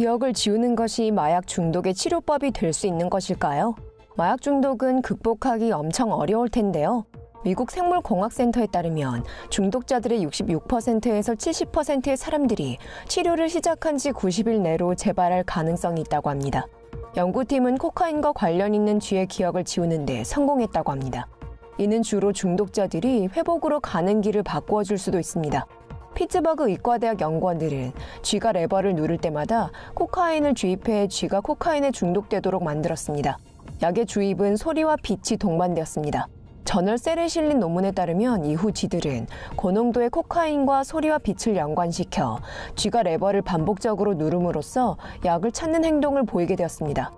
기억을 지우는 것이 마약 중독의 치료법이 될 수 있는 것일까요? 마약 중독은 극복하기 엄청 어려울 텐데요. 미국 생물공학센터에 따르면 중독자들의 66%에서 70%의 사람들이 치료를 시작한 지 90일 내로 재발할 가능성이 있다고 합니다. 연구팀은 코카인과 관련 있는 쥐의 기억을 지우는 데 성공했다고 합니다. 이는 주로 중독자들이 회복으로 가는 길을 바꾸어 줄 수도 있습니다. 피츠버그 의과대학 연구원들은 쥐가 레버를 누를 때마다 코카인을 주입해 쥐가 코카인에 중독되도록 만들었습니다. 약의 주입은 소리와 빛이 동반되었습니다. 저널 셀에 실린 논문에 따르면 이후 쥐들은 고농도의 코카인과 소리와 빛을 연관시켜 쥐가 레버를 반복적으로 누름으로써 약을 찾는 행동을 보이게 되었습니다.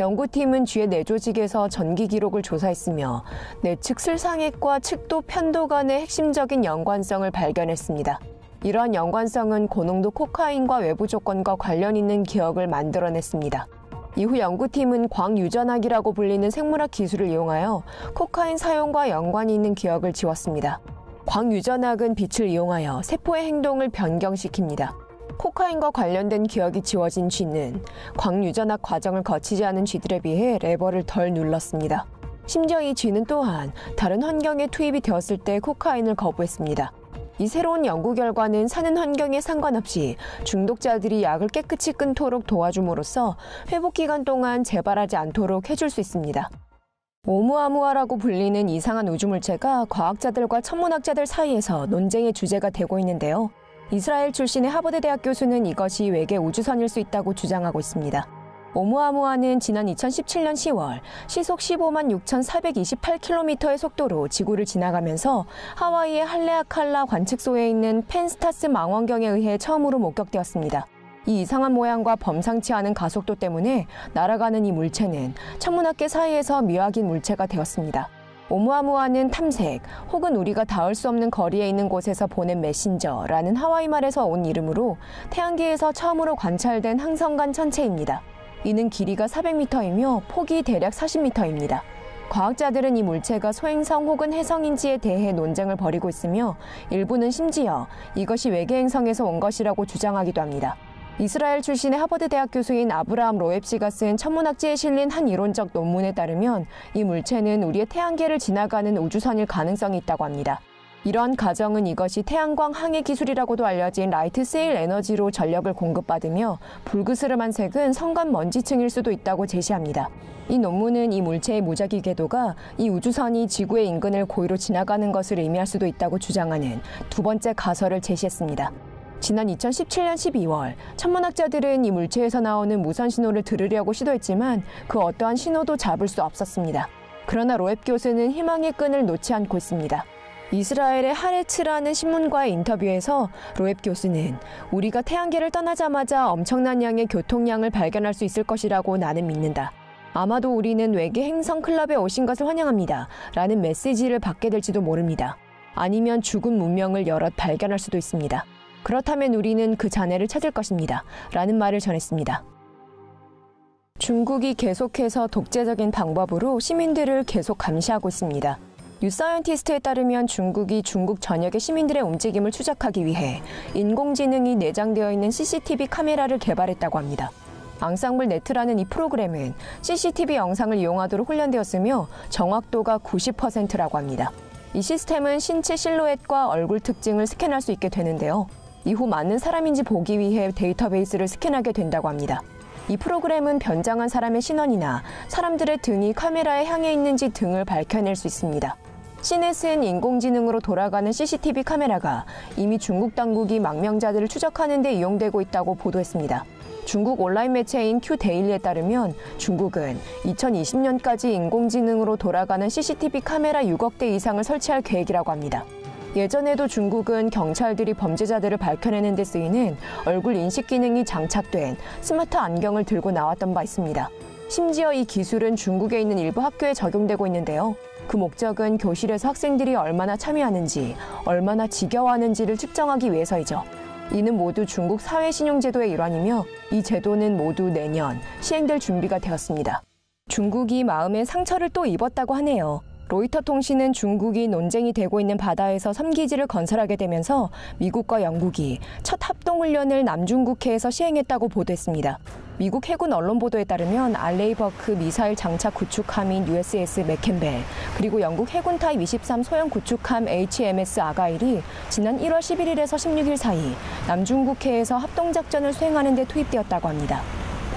연구팀은 쥐의 뇌조직에서 전기 기록을 조사했으며 뇌측 슬상액과 측도 편도 간의 핵심적인 연관성을 발견했습니다. 이러한 연관성은 고농도 코카인과 외부 조건과 관련 있는 기억을 만들어냈습니다. 이후 연구팀은 광유전학이라고 불리는 생물학 기술을 이용하여 코카인 사용과 연관이 있는 기억을 지웠습니다. 광유전학은 빛을 이용하여 세포의 행동을 변경시킵니다. 코카인과 관련된 기억이 지워진 쥐는 광유전학 과정을 거치지 않은 쥐들에 비해 레버를 덜 눌렀습니다. 심지어 이 쥐는 또한 다른 환경에 투입이 되었을 때 코카인을 거부했습니다. 이 새로운 연구 결과는 사는 환경에 상관없이 중독자들이 약을 깨끗이 끊도록 도와줌으로써 회복 기간 동안 재발하지 않도록 해줄 수 있습니다. 오무아무아라고 불리는 이상한 우주물체가 과학자들과 천문학자들 사이에서 논쟁의 주제가 되고 있는데요. 이스라엘 출신의 하버드 대학 교수는 이것이 외계 우주선일 수 있다고 주장하고 있습니다. 오무아무아는 지난 2017년 10월 시속 15만 6,428km의 속도로 지구를 지나가면서 하와이의 할레아칼라 관측소에 있는 펜스타스 망원경에 의해 처음으로 목격되었습니다. 이 이상한 모양과 범상치 않은 가속도 때문에 날아가는 이 물체는 천문학계 사이에서 미확인 물체가 되었습니다. 오무아무아는 탐색 혹은 우리가 닿을 수 없는 거리에 있는 곳에서 보낸 메신저라는 하와이 말에서 온 이름으로 태양계에서 처음으로 관찰된 항성 간 천체입니다. 이는 길이가 400m이며 폭이 대략 40m입니다. 과학자들은 이 물체가 소행성 혹은 해성인지에 대해 논쟁을 벌이고 있으며 일부는 심지어 이것이 외계 행성에서 온 것이라고 주장하기도 합니다. 이스라엘 출신의 하버드 대학 교수인 아브라함 로앱 씨가 쓴 천문학지에 실린 한 이론적 논문에 따르면 이 물체는 우리의 태양계를 지나가는 우주선일 가능성이 있다고 합니다. 이러한 가정은 이것이 태양광 항해 기술이라고도 알려진 라이트 세일 에너지로 전력을 공급받으며 불그스름한 색은 성간 먼지층일 수도 있다고 제시합니다. 이 논문은 이 물체의 무작위 궤도가 이 우주선이 지구의 인근을 고의로 지나가는 것을 의미할 수도 있다고 주장하는 두 번째 가설을 제시했습니다. 지난 2017년 12월 천문학자들은 이 물체에서 나오는 무선 신호를 들으려고 시도했지만 그 어떠한 신호도 잡을 수 없었습니다. 그러나 로앱 교수는 희망의 끈을 놓지 않고 있습니다. 이스라엘의 하레츠라는 신문과의 인터뷰에서 로앱 교수는 우리가 태양계를 떠나자마자 엄청난 양의 교통량을 발견할 수 있을 것이라고 나는 믿는다. 아마도 우리는 외계 행성 클럽에 오신 것을 환영합니다. 라는 메시지를 받게 될지도 모릅니다. 아니면 죽은 문명을 여럿 발견할 수도 있습니다. 그렇다면 우리는 그 자네를 찾을 것입니다. 라는 말을 전했습니다. 중국이 계속해서 독재적인 방법으로 시민들을 계속 감시하고 있습니다. 뉴사이언티스트에 따르면 중국이 중국 전역의 시민들의 움직임을 추적하기 위해 인공지능이 내장되어 있는 CCTV 카메라를 개발했다고 합니다. 앙상블 네트라는 이 프로그램은 CCTV 영상을 이용하도록 훈련되었으며 정확도가 90%라고 합니다. 이 시스템은 신체 실루엣과 얼굴 특징을 스캔할 수 있게 되는데요. 이후 맞는 사람인지 보기 위해 데이터베이스를 스캔하게 된다고 합니다. 이 프로그램은 변장한 사람의 신원이나 사람들의 등이 카메라에 향해 있는지 등을 밝혀낼 수 있습니다. 시넷은 인공지능으로 돌아가는 CCTV 카메라가 이미 중국 당국이 망명자들을 추적하는 데 이용되고 있다고 보도했습니다. 중국 온라인 매체인 큐데일리에 따르면 중국은 2020년까지 인공지능으로 돌아가는 CCTV 카메라 6억 대 이상을 설치할 계획이라고 합니다. 예전에도 중국은 경찰들이 범죄자들을 밝혀내는 데 쓰이는 얼굴 인식 기능이 장착된 스마트 안경을 들고 나왔던 바 있습니다. 심지어 이 기술은 중국에 있는 일부 학교에 적용되고 있는데요. 그 목적은 교실에서 학생들이 얼마나 참여하는지, 얼마나 지겨워하는지를 측정하기 위해서이죠. 이는 모두 중국 사회신용제도의 일환이며 이 제도는 모두 내년 시행될 준비가 되었습니다. 중국이 마음에 상처를 또 입었다고 하네요. 로이터 통신은 중국이 논쟁이 되고 있는 바다에서 섬기지를 건설하게 되면서 미국과 영국이 첫 합동훈련을 남중국해에서 시행했다고 보도했습니다. 미국 해군 언론 보도에 따르면 알레이버크 미사일 장착 구축함인 USS 맥켄벨 그리고 영국 해군 타입 23 소형 구축함 HMS 아가일이 지난 1월 11일에서 16일 사이 남중국해에서 합동작전을 수행하는 데 투입되었다고 합니다.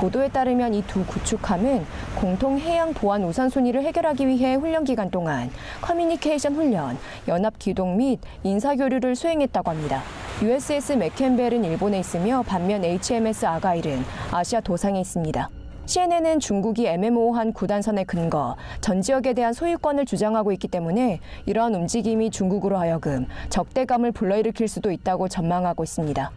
보도에 따르면 이 두 구축함은 공통 해양 보안 우선순위를 해결하기 위해 훈련 기간 동안 커뮤니케이션 훈련, 연합 기동 및 인사 교류를 수행했다고 합니다. USS 맥켄벨은 일본에 있으며 반면 HMS 아가일은 아시아 도상에 있습니다. CNN은 중국이 애매모호한 구단선의 근거, 전 지역에 대한 소유권을 주장하고 있기 때문에 이러한 움직임이 중국으로 하여금 적대감을 불러일으킬 수도 있다고 전망하고 있습니다.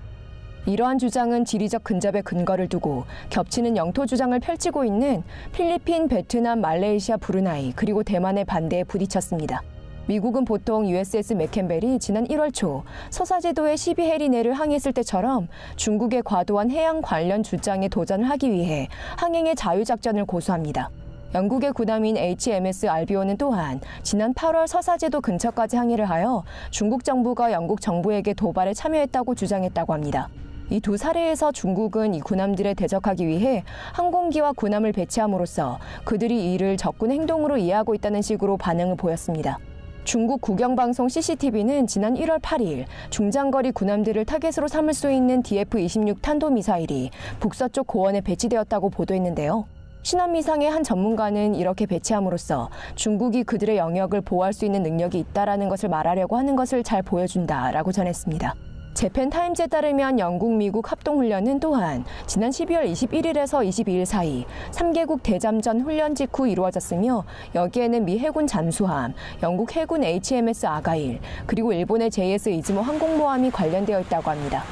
이러한 주장은 지리적 근접에 근거를 두고 겹치는 영토 주장을 펼치고 있는 필리핀, 베트남, 말레이시아, 브루나이 그리고 대만의 반대에 부딪혔습니다. 미국은 보통 USS 맥켄벨이 지난 1월 초 서사제도의 12해리 내를 항해했을 때처럼 중국의 과도한 해양 관련 주장에 도전을 하기 위해 항행의 자유작전을 고수합니다. 영국의 군함인 HMS 알비오는 또한 지난 8월 서사제도 근처까지 항해를 하여 중국 정부가 영국 정부에게 도발에 참여했다고 주장했다고 합니다. 이 두 사례에서 중국은 이 군함들에 대적하기 위해 항공기와 군함을 배치함으로써 그들이 이를 적군 행동으로 이해하고 있다는 식으로 반응을 보였습니다. 중국 국영방송 CCTV는 지난 1월 8일 중장거리 군함들을 타겟으로 삼을 수 있는 DF-26 탄도미사일이 북서쪽 고원에 배치되었다고 보도했는데요. 신한미상의 한 전문가는 이렇게 배치함으로써 중국이 그들의 영역을 보호할 수 있는 능력이 있다라는 것을 말하려고 하는 것을 잘 보여준다라고 전했습니다. 재팬 타임즈에 따르면 영국 미국 합동훈련은 또한 지난 12월 21일에서 22일 사이 3개국 대잠전 훈련 직후 이루어졌으며 여기에는 미 해군 잠수함, 영국 해군 HMS 아가일, 그리고 일본의 JS 이즈모 항공모함이 관련되어 있다고 합니다.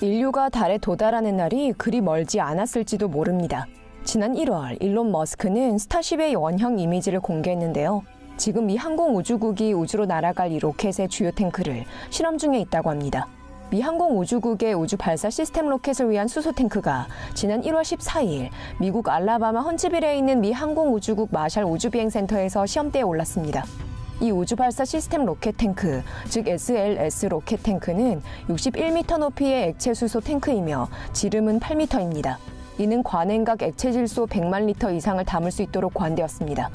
인류가 달에 도달하는 날이 그리 멀지 않았을지도 모릅니다. 지난 1월 일론 머스크는 스타쉽의 원형 이미지를 공개했는데요. 지금 미 항공우주국이 우주로 날아갈 이 로켓의 주요 탱크를 실험 중에 있다고 합니다. 미 항공우주국의 우주 발사 시스템 로켓을 위한 수소 탱크가 지난 1월 14일 미국 알라바마 헌츠빌에 있는 미 항공우주국 마샬 우주비행센터에서 시험대에 올랐습니다. 이 우주 발사 시스템 로켓 탱크, 즉 SLS 로켓 탱크는 61m 높이의 액체 수소 탱크이며 지름은 8m입니다. 이는 관행각 액체 질소 100만 리터 이상을 담을 수 있도록 관되었습니다.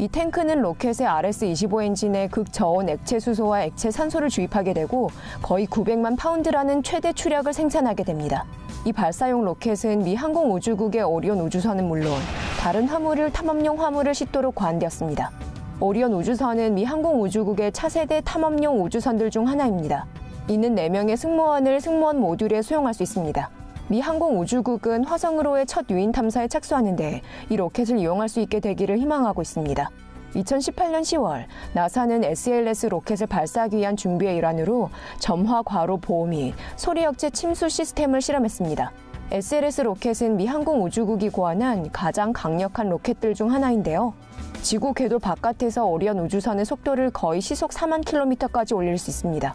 이 탱크는 로켓의 RS-25 엔진에 극저온 액체 수소와 액체 산소를 주입하게 되고 거의 900만 파운드라는 최대 추력을 생산하게 됩니다. 이 발사용 로켓은 미 항공우주국의 오리온 우주선은 물론 다른 화물을 탐험용 화물을 싣도록 관되었습니다. 오리온 우주선은 미 항공우주국의 차세대 탐험용 우주선들 중 하나입니다. 이는 4명의 승무원을 승무원 모듈에 수용할 수 있습니다. 미 항공우주국은 화성으로의 첫 유인 탐사에 착수하는데 이 로켓을 이용할 수 있게 되기를 희망하고 있습니다. 2018년 10월 나사는 SLS 로켓을 발사하기 위한 준비의 일환으로 점화 과로 보호 및 소리 억제 침수 시스템을 실험했습니다. SLS 로켓은 미 항공우주국이 고안한 가장 강력한 로켓들 중 하나인데요. 지구 궤도 바깥에서 오리온 우주선의 속도를 거의 시속 4만 킬로미터까지 올릴 수 있습니다.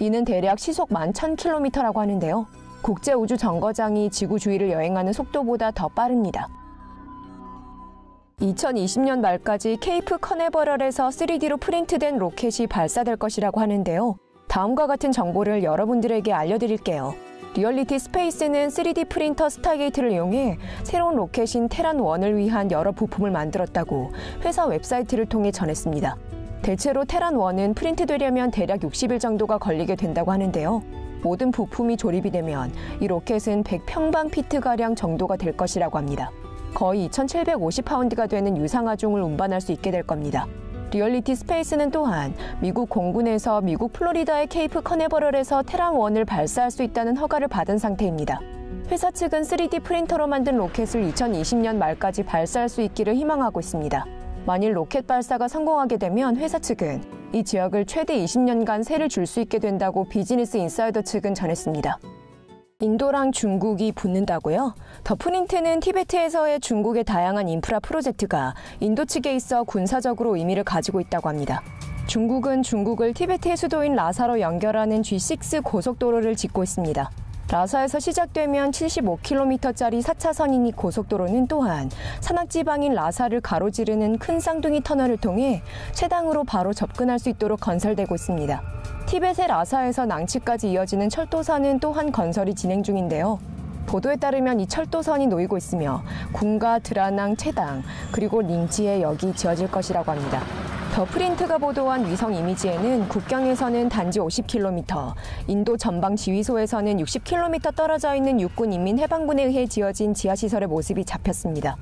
이는 대략 시속 11,000킬로미터라고 하는데요. 국제 우주 정거장이 지구 주위를 여행하는 속도보다 더 빠릅니다. 2020년 말까지 케이프 커네버럴에서 3D로 프린트된 로켓이 발사될 것이라고 하는데요. 다음과 같은 정보를 여러분들에게 알려드릴게요. 리얼리티 스페이스는 3D 프린터 스타게이트를 이용해 새로운 로켓인 테란1을 위한 여러 부품을 만들었다고 회사 웹사이트를 통해 전했습니다. 대체로 테란1은 프린트되려면 대략 60일 정도가 걸리게 된다고 하는데요. 모든 부품이 조립이 되면 이 로켓은 100평방 피트가량 정도가 될 것이라고 합니다. 거의 2,750파운드가 되는 유상하중을 운반할 수 있게 될 겁니다. 리얼리티 스페이스는 또한 미국 공군에서 미국 플로리다의 케이프 커네버럴에서 테랑1을 발사할 수 있다는 허가를 받은 상태입니다. 회사 측은 3D 프린터로 만든 로켓을 2020년 말까지 발사할 수 있기를 희망하고 있습니다. 만일 로켓 발사가 성공하게 되면 회사 측은 이 지역을 최대 20년간 세를 줄 수 있게 된다고 비즈니스 인사이더 측은 전했습니다. 인도랑 중국이 붙는다고요? 더 프린트는 티베트에서의 중국의 다양한 인프라 프로젝트가 인도 측에 있어 군사적으로 의미를 가지고 있다고 합니다. 중국은 중국을 티베트의 수도인 라사로 연결하는 G6 고속도로를 짓고 있습니다. 라사에서 시작되면 75km짜리 4차선이니 고속도로는 또한 산악지방인 라사를 가로지르는 큰 쌍둥이 터널을 통해 최당으로 바로 접근할 수 있도록 건설되고 있습니다. 티벳의 라사에서 낭치까지 이어지는 철도선은 또한 건설이 진행 중인데요. 보도에 따르면 이 철도선이 놓이고 있으며 군가 드라낭 최당 그리고 링치에 역이 지어질 것이라고 합니다. 더 프린트가 보도한 위성 이미지에는 국경에서는 단지 50km, 인도 전방 지휘소에서는 60km 떨어져 있는 육군 인민해방군에 의해 지어진 지하시설의 모습이 잡혔습니다.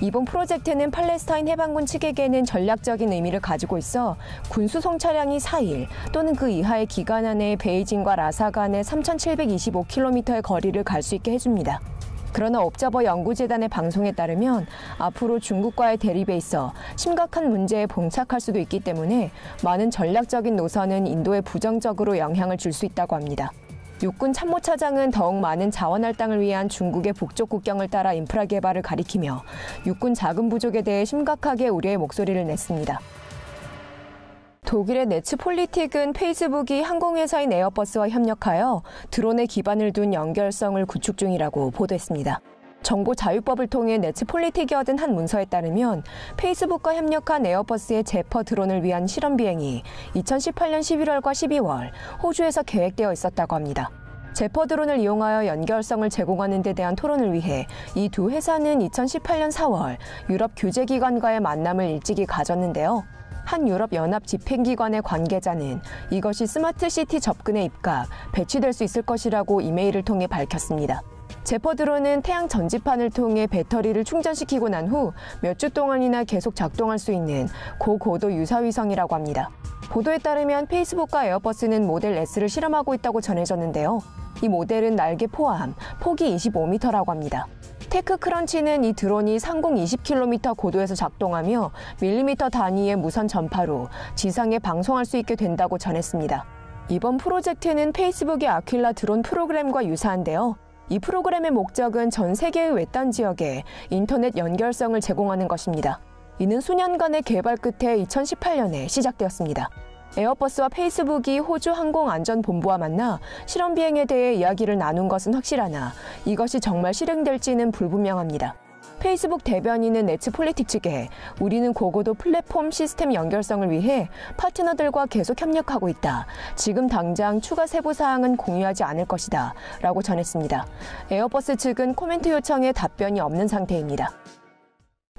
이번 프로젝트는 팔레스타인 해방군 측에게는 전략적인 의미를 가지고 있어 군수송 차량이 4일 또는 그 이하의 기간 안에 베이징과 라사 간의 3,725km의 거리를 갈 수 있게 해줍니다. 그러나 옵저버 연구재단의 방송에 따르면 앞으로 중국과의 대립에 있어 심각한 문제에 봉착할 수도 있기 때문에 많은 전략적인 노선은 인도에 부정적으로 영향을 줄 수 있다고 합니다. 육군 참모차장은 더욱 많은 자원 할당을 위한 중국의 북쪽 국경을 따라 인프라 개발을 가리키며 육군 자금 부족에 대해 심각하게 우려의 목소리를 냈습니다. 독일의 네츠폴리틱은 페이스북이 항공회사인 에어버스와 협력하여 드론에 기반을 둔 연결성을 구축 중이라고 보도했습니다. 정보 자유법을 통해 네츠폴리틱이 얻은 한 문서에 따르면 페이스북과 협력한 에어버스의 제퍼 드론을 위한 실험 비행이 2018년 11월과 12월 호주에서 계획되어 있었다고 합니다. 제퍼 드론을 이용하여 연결성을 제공하는 데 대한 토론을 위해 이 두 회사는 2018년 4월 유럽 규제기관과의 만남을 일찍이 가졌는데요. 한 유럽 연합 집행기관의 관계자는 이것이 스마트 시티 접근에 입각, 배치될 수 있을 것이라고 이메일을 통해 밝혔습니다. 제퍼드론은 태양 전지판을 통해 배터리를 충전시키고 난 후 몇 주 동안이나 계속 작동할 수 있는 고고도 유사위성이라고 합니다. 보도에 따르면 페이스북과 에어버스는 모델 S를 실험하고 있다고 전해졌는데요. 이 모델은 날개 포함 폭이 25m라고 합니다. 테크크런치는 이 드론이 상공 20km 고도에서 작동하며 밀리미터 단위의 무선 전파로 지상에 방송할 수 있게 된다고 전했습니다. 이번 프로젝트는 페이스북의 아퀴라 드론 프로그램과 유사한데요. 이 프로그램의 목적은 전 세계의 외딴 지역에 인터넷 연결성을 제공하는 것입니다. 이는 수년간의 개발 끝에 2018년에 시작되었습니다. 에어버스와 페이스북이 호주 항공안전본부와 만나 실험 비행에 대해 이야기를 나눈 것은 확실하나 이것이 정말 실행될지는 불분명합니다. 페이스북 대변인은 네츠폴리틱 측에 우리는 고고도 플랫폼 시스템 연결성을 위해 파트너들과 계속 협력하고 있다. 지금 당장 추가 세부 사항은 공유하지 않을 것이다. 라고 전했습니다. 에어버스 측은 코멘트 요청에 답변이 없는 상태입니다.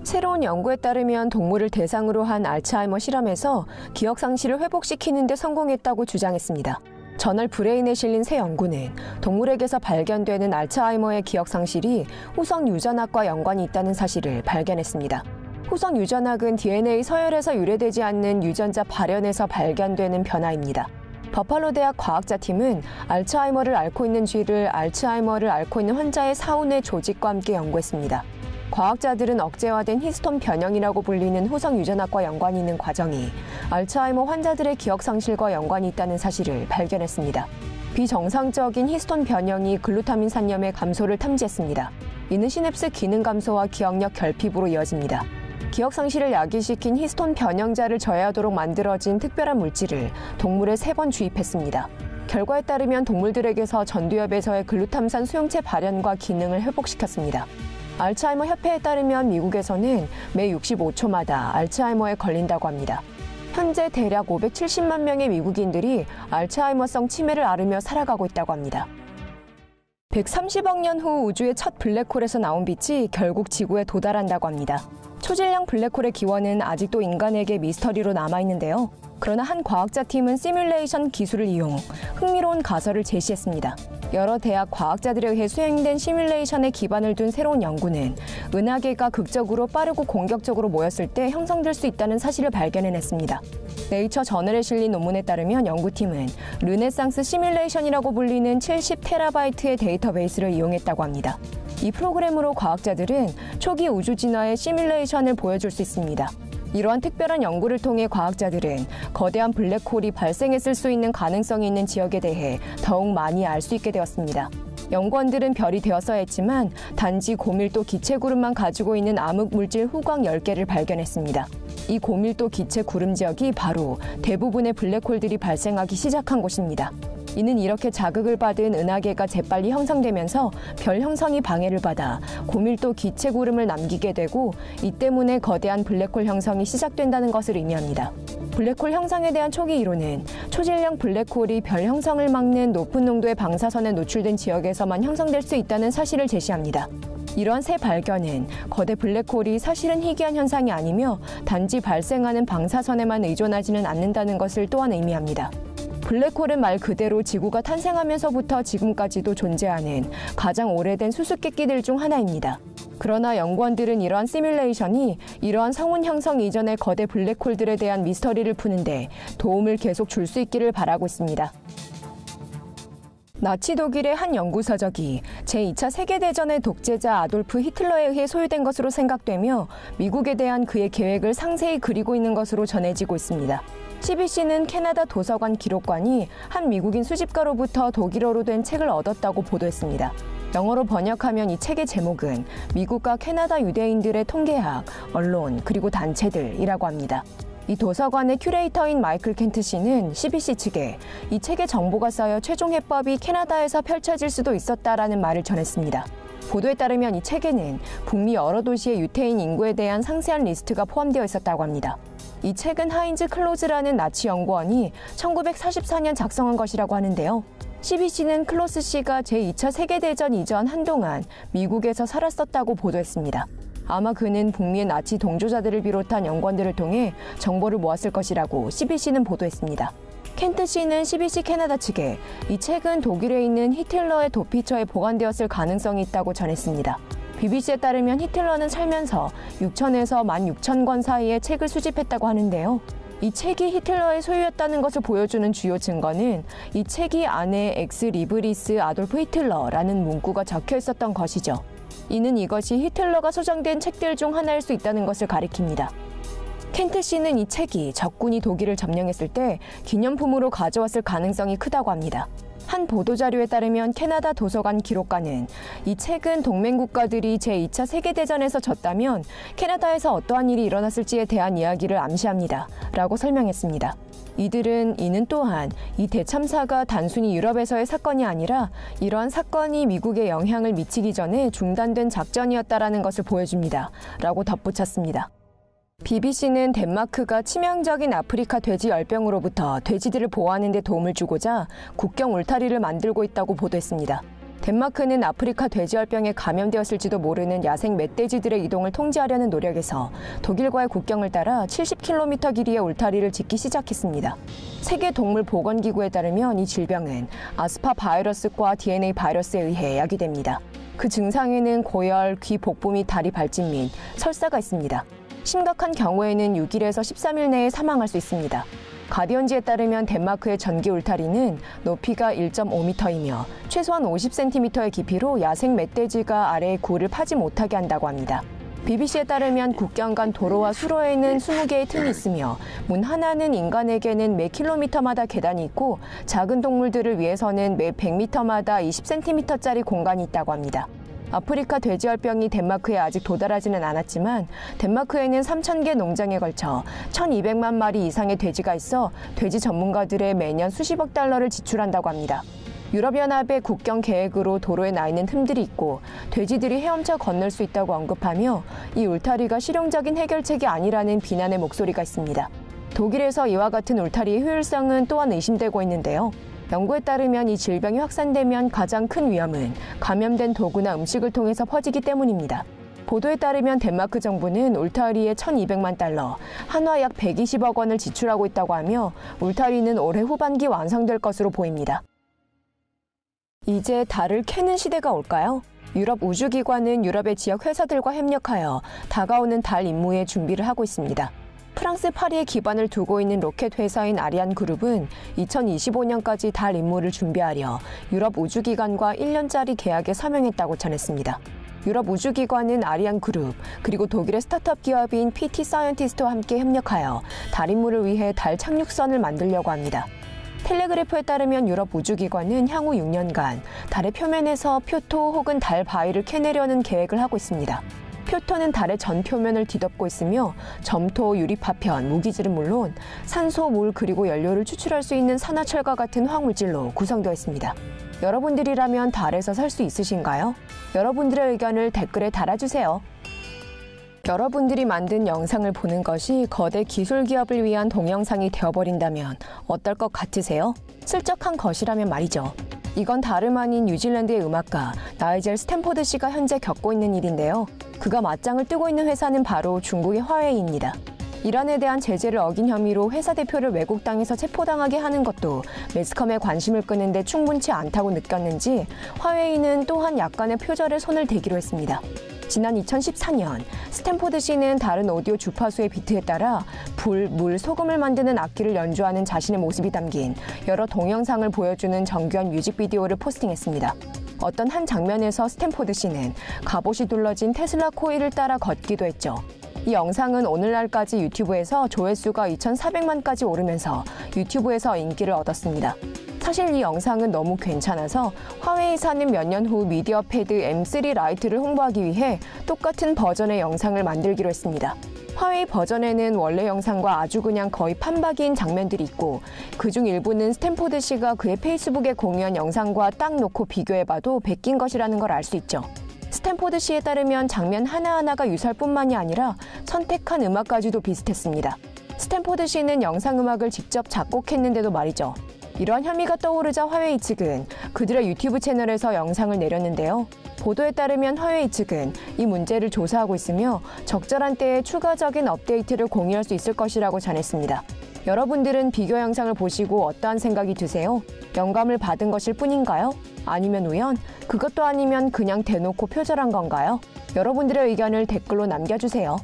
새로운 연구에 따르면 동물을 대상으로 한 알츠하이머 실험에서 기억 상실을 회복시키는 데 성공했다고 주장했습니다. 저널 브레인에 실린 새 연구는 동물에게서 발견되는 알츠하이머의 기억 상실이 후성 유전학과 연관이 있다는 사실을 발견했습니다. 후성 유전학은 DNA 서열에서 유래되지 않는 유전자 발현에서 발견되는 변화입니다. 버팔로 대학 과학자 팀은 알츠하이머를 앓고 있는 쥐를 알츠하이머를 앓고 있는 환자의 사후뇌 조직과 함께 연구했습니다. 과학자들은 억제화된 히스톤 변형이라고 불리는 후성 유전학과 연관이 있는 과정이 알츠하이머 환자들의 기억 상실과 연관이 있다는 사실을 발견했습니다. 비정상적인 히스톤 변형이 글루타민 산염의 감소를 탐지했습니다. 이는 시냅스 기능 감소와 기억력 결핍으로 이어집니다. 기억 상실을 야기시킨 히스톤 변형자를 저해하도록 만들어진 특별한 물질을 동물에 세 번 주입했습니다. 결과에 따르면 동물들에게서 전두엽에서의 글루탐산 수용체 발현과 기능을 회복시켰습니다. 알츠하이머 협회에 따르면 미국에서는 매 65초마다 알츠하이머에 걸린다고 합니다. 현재 대략 570만 명의 미국인들이 알츠하이머성 치매를 앓으며 살아가고 있다고 합니다. 130억 년 후 우주의 첫 블랙홀에서 나온 빛이 결국 지구에 도달한다고 합니다. 초질량 블랙홀의 기원은 아직도 인간에게 미스터리로 남아있는데요. 그러나 한 과학자 팀은 시뮬레이션 기술을 이용 흥미로운 가설을 제시했습니다. 여러 대학 과학자들에 의해 수행된 시뮬레이션에 기반을 둔 새로운 연구는 은하계가 극적으로 빠르고 공격적으로 모였을 때 형성될 수 있다는 사실을 발견해냈습니다. 네이처 저널에 실린 논문에 따르면 연구팀은 르네상스 시뮬레이션이라고 불리는 70테라바이트의 데이터베이스를 이용했다고 합니다. 이 프로그램으로 과학자들은 초기 우주 진화의 시뮬레이션을 보여줄 수 있습니다. 이러한 특별한 연구를 통해 과학자들은 거대한 블랙홀이 발생했을 수 있는 가능성이 있는 지역에 대해 더욱 많이 알 수 있게 되었습니다. 연구원들은 별이 되었어야 했지만 단지 고밀도 기체 구름만 가지고 있는 암흑 물질 후광 10개를 발견했습니다. 이 고밀도 기체 구름 지역이 바로 대부분의 블랙홀들이 발생하기 시작한 곳입니다. 이는 이렇게 자극을 받은 은하계가 재빨리 형성되면서 별 형성이 방해를 받아 고밀도 기체 구름을 남기게 되고 이 때문에 거대한 블랙홀 형성이 시작된다는 것을 의미합니다. 블랙홀 형성에 대한 초기 이론은 초질량 블랙홀이 별 형성을 막는 높은 농도의 방사선에 노출된 지역에서만 형성될 수 있다는 사실을 제시합니다. 이러한 새 발견은 거대 블랙홀이 사실은 희귀한 현상이 아니며 단지 발생하는 방사선에만 의존하지는 않는다는 것을 또한 의미합니다. 블랙홀은 말 그대로 지구가 탄생하면서부터 지금까지도 존재하는 가장 오래된 수수께끼들 중 하나입니다. 그러나 연구원들은 이러한 시뮬레이션이 이러한 성운 형성 이전의 거대 블랙홀들에 대한 미스터리를 푸는데 도움을 계속 줄 수 있기를 바라고 있습니다. 나치 독일의 한 연구서적이 제2차 세계대전의 독재자 아돌프 히틀러에 의해 소유된 것으로 생각되며 미국에 대한 그의 계획을 상세히 그리고 있는 것으로 전해지고 있습니다. CBC는 캐나다 도서관 기록관이 한 미국인 수집가로부터 독일어로 된 책을 얻었다고 보도했습니다. 영어로 번역하면 이 책의 제목은 미국과 캐나다 유대인들의 통계학, 언론, 그리고 단체들이라고 합니다. 이 도서관의 큐레이터인 마이클 켄트 씨는 CBC 측에 이 책에 정보가 쌓여 최종 해법이 캐나다에서 펼쳐질 수도 있었다라는 말을 전했습니다. 보도에 따르면 이 책에는 북미 여러 도시의 유태인 인구에 대한 상세한 리스트가 포함되어 있었다고 합니다. 이 책은 하인즈 클로즈라는 나치 연구원이 1944년 작성한 것이라고 하는데요. CBC는 클로스 씨가 제2차 세계대전 이전 한동안 미국에서 살았었다고 보도했습니다. 아마 그는 북미의 나치 동조자들을 비롯한 연구원들을 통해 정보를 모았을 것이라고 CBC는 보도했습니다. 켄트 씨는 CBC 캐나다 측에 이 책은 독일에 있는 히틀러의 도피처에 보관되었을 가능성이 있다고 전했습니다. BBC에 따르면 히틀러는 살면서 6천에서 1만 6천 권 사이의 책을 수집했다고 하는데요. 이 책이 히틀러의 소유였다는 것을 보여주는 주요 증거는 이 책이 안에 엑스 리브리스 아돌프 히틀러라는 문구가 적혀 있었던 것이죠. 이는 이것이 히틀러가 소장된 책들 중 하나일 수 있다는 것을 가리킵니다. 켄트 씨는 이 책이 적군이 독일을 점령했을 때 기념품으로 가져왔을 가능성이 크다고 합니다. 한 보도자료에 따르면 캐나다 도서관 기록관은 이 책은 동맹 국가들이 제2차 세계대전에서 졌다면 캐나다에서 어떠한 일이 일어났을지에 대한 이야기를 암시합니다. 라고 설명했습니다. 이들은 이는 또한 이 대참사가 단순히 유럽에서의 사건이 아니라 이러한 사건이 미국에 영향을 미치기 전에 중단된 작전이었다라는 것을 보여줍니다. 라고 덧붙였습니다. BBC는 덴마크가 치명적인 아프리카 돼지 열병으로부터 돼지들을 보호하는 데 도움을 주고자 국경 울타리를 만들고 있다고 보도했습니다. 덴마크는 아프리카 돼지열병에 감염되었을지도 모르는 야생 멧돼지들의 이동을 통제하려는 노력에서 독일과의 국경을 따라 70km 길이의 울타리를 짓기 시작했습니다. 세계동물보건기구에 따르면 이 질병은 아스파 바이러스과 DNA 바이러스에 의해 야기됩니다. 그 증상에는 고열, 귀 복부 및 다리 발진 및 설사가 있습니다. 심각한 경우에는 6일에서 13일 내에 사망할 수 있습니다. 가디언지에 따르면 덴마크의 전기 울타리는 높이가 1.5m이며 최소한 50cm의 깊이로 야생 멧돼지가 아래의 굴을 파지 못하게 한다고 합니다. BBC에 따르면 국경 간 도로와 수로에는 20개의 틈이 있으며 문 하나는 인간에게는 매 킬로미터마다 계단이 있고 작은 동물들을 위해서는 매 100m마다 20cm짜리 공간이 있다고 합니다. 아프리카 돼지열병이 덴마크에 아직 도달하지는 않았지만 덴마크에는 3,000개 농장에 걸쳐 1,200만 마리 이상의 돼지가 있어 돼지 전문가들의 매년 수십억 달러를 지출한다고 합니다. 유럽연합의 국경 계획으로 도로에 나 있는 틈들이 있고 돼지들이 헤엄쳐 건널 수 있다고 언급하며 이 울타리가 실용적인 해결책이 아니라는 비난의 목소리가 있습니다. 독일에서 이와 같은 울타리의 효율성은 또한 의심되고 있는데요. 연구에 따르면 이 질병이 확산되면 가장 큰 위험은 감염된 도구나 음식을 통해서 퍼지기 때문입니다. 보도에 따르면 덴마크 정부는 울타리에 1,200만 달러, 한화 약 120억 원을 지출하고 있다고 하며 울타리는 올해 후반기 완성될 것으로 보입니다. 이제 달을 캐는 시대가 올까요? 유럽 우주기관은 유럽의 지역 회사들과 협력하여 다가오는 달 임무에 준비를 하고 있습니다. 프랑스 파리에 기반을 두고 있는 로켓 회사인 아리안 그룹은 2025년까지 달 임무를 준비하려 유럽 우주기관과 1년짜리 계약에 서명했다고 전했습니다. 유럽 우주기관은 아리안 그룹 그리고 독일의 스타트업 기업인 PT 사이언티스트와 함께 협력하여 달 임무를 위해 달 착륙선을 만들려고 합니다. 텔레그래프에 따르면 유럽 우주기관은 향후 6년간 달의 표면에서 표토 혹은 달 바위를 캐내려는 계획을 하고 있습니다. 표토는 달의 전 표면을 뒤덮고 있으며 점토, 유리 파편, 무기질은 물론 산소, 물 그리고 연료를 추출할 수 있는 산화철과 같은 화학물질로 구성되어 있습니다. 여러분들이라면 달에서 살 수 있으신가요? 여러분들의 의견을 댓글에 달아주세요. 여러분들이 만든 영상을 보는 것이 거대 기술 기업을 위한 동영상이 되어버린다면 어떨 것 같으세요? 슬쩍한 것이라면 말이죠. 이건 다름 아닌 뉴질랜드의 음악가 나이젤 스탠포드 씨가 현재 겪고 있는 일인데요. 그가 맞짱을 뜨고 있는 회사는 바로 중국의 화웨이입니다. 이란에 대한 제재를 어긴 혐의로 회사 대표를 외국 땅에서 체포당하게 하는 것도 매스컴의 관심을 끄는데 충분치 않다고 느꼈는지 화웨이는 또한 약간의 표절에 손을 대기로 했습니다. 지난 2014년 스탠포드 씨는 다른 오디오 주파수의 비트에 따라 불, 물, 소금을 만드는 악기를 연주하는 자신의 모습이 담긴 여러 동영상을 보여주는 정교한 뮤직비디오를 포스팅했습니다. 어떤 한 장면에서 스탠포드 씨는 갑옷이 둘러진 테슬라 코일을 따라 걷기도 했죠. 이 영상은 오늘날까지 유튜브에서 조회수가 2,400만까지 오르면서 유튜브에서 인기를 얻었습니다. 사실 이 영상은 너무 괜찮아서 화웨이사는 몇 년 후 미디어 패드 M3 라이트를 홍보하기 위해 똑같은 버전의 영상을 만들기로 했습니다. 화웨이 버전에는 원래 영상과 아주 그냥 거의 판박이인 장면들이 있고 그중 일부는 스탠포드 씨가 그의 페이스북에 공유한 영상과 딱 놓고 비교해봐도 베낀 것이라는 걸 알 수 있죠. 스탠포드 씨에 따르면 장면 하나하나가 유사할 뿐만이 아니라 선택한 음악까지도 비슷했습니다. 스탠포드 씨는 영상 음악을 직접 작곡했는데도 말이죠. 이러한 혐의가 떠오르자 화웨이 측은 그들의 유튜브 채널에서 영상을 내렸는데요. 보도에 따르면 화웨이 측은 이 문제를 조사하고 있으며 적절한 때에 추가적인 업데이트를 공유할 수 있을 것이라고 전했습니다. 여러분들은 비교 영상을 보시고 어떠한 생각이 드세요? 영감을 받은 것일 뿐인가요? 아니면 우연? 그것도 아니면 그냥 대놓고 표절한 건가요? 여러분들의 의견을 댓글로 남겨주세요.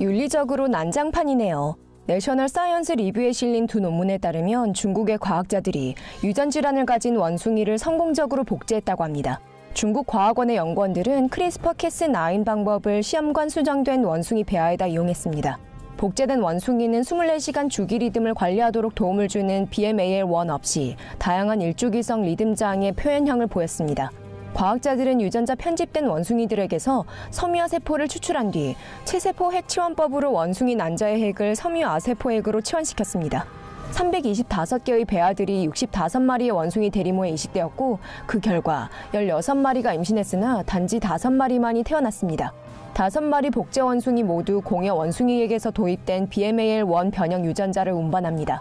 윤리적으로 난장판이네요. 내셔널 사이언스 리뷰에 실린 두 논문에 따르면 중국의 과학자들이 유전 질환을 가진 원숭이를 성공적으로 복제했다고 합니다. 중국 과학원의 연구원들은 크리스퍼 캐스9 방법을 시험관 수정된 원숭이 배아에다 이용했습니다. 복제된 원숭이는 24시간 주기 리듬을 관리하도록 도움을 주는 BMAL1 없이 다양한 일주기성 리듬장의 표현형을 보였습니다. 과학자들은 유전자 편집된 원숭이들에게서 섬유화 세포를 추출한 뒤 체세포 핵 치환법으로 원숭이 난자의 핵을 섬유화 세포 핵으로 치환시켰습니다. 325개의 배아들이 65마리의 원숭이 대리모에 이식되었고 그 결과 16마리가 임신했으나 단지 5마리만이 태어났습니다. 5마리 복제 원숭이 모두 공여 원숭이에게서 도입된 BMAL1 변형 유전자를 운반합니다.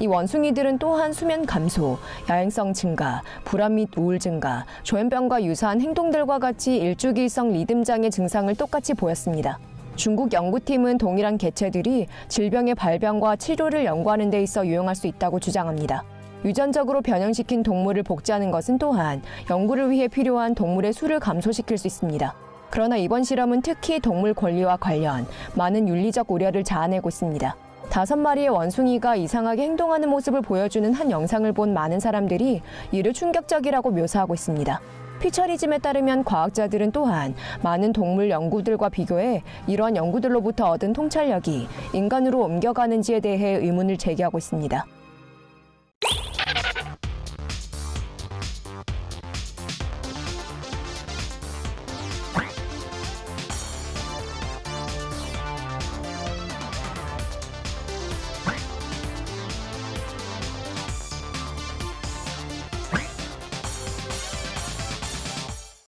이 원숭이들은 또한 수면 감소, 야행성 증가, 불안 및 우울 증가, 조현병과 유사한 행동들과 같이 일주기성 리듬 장애 증상을 똑같이 보였습니다. 중국 연구팀은 동일한 개체들이 질병의 발병과 치료를 연구하는 데 있어 유용할 수 있다고 주장합니다. 유전적으로 변형시킨 동물을 복제하는 것은 또한 연구를 위해 필요한 동물의 수를 감소시킬 수 있습니다. 그러나 이번 실험은 특히 동물 권리와 관련 많은 윤리적 우려를 자아내고 있습니다. 다섯 마리의 원숭이가 이상하게 행동하는 모습을 보여주는 한 영상을 본 많은 사람들이 이를 충격적이라고 묘사하고 있습니다. 피처리즘에 따르면 과학자들은 또한 많은 동물 연구들과 비교해 이러한 연구들로부터 얻은 통찰력이 인간으로 옮겨가는지에 대해 의문을 제기하고 있습니다.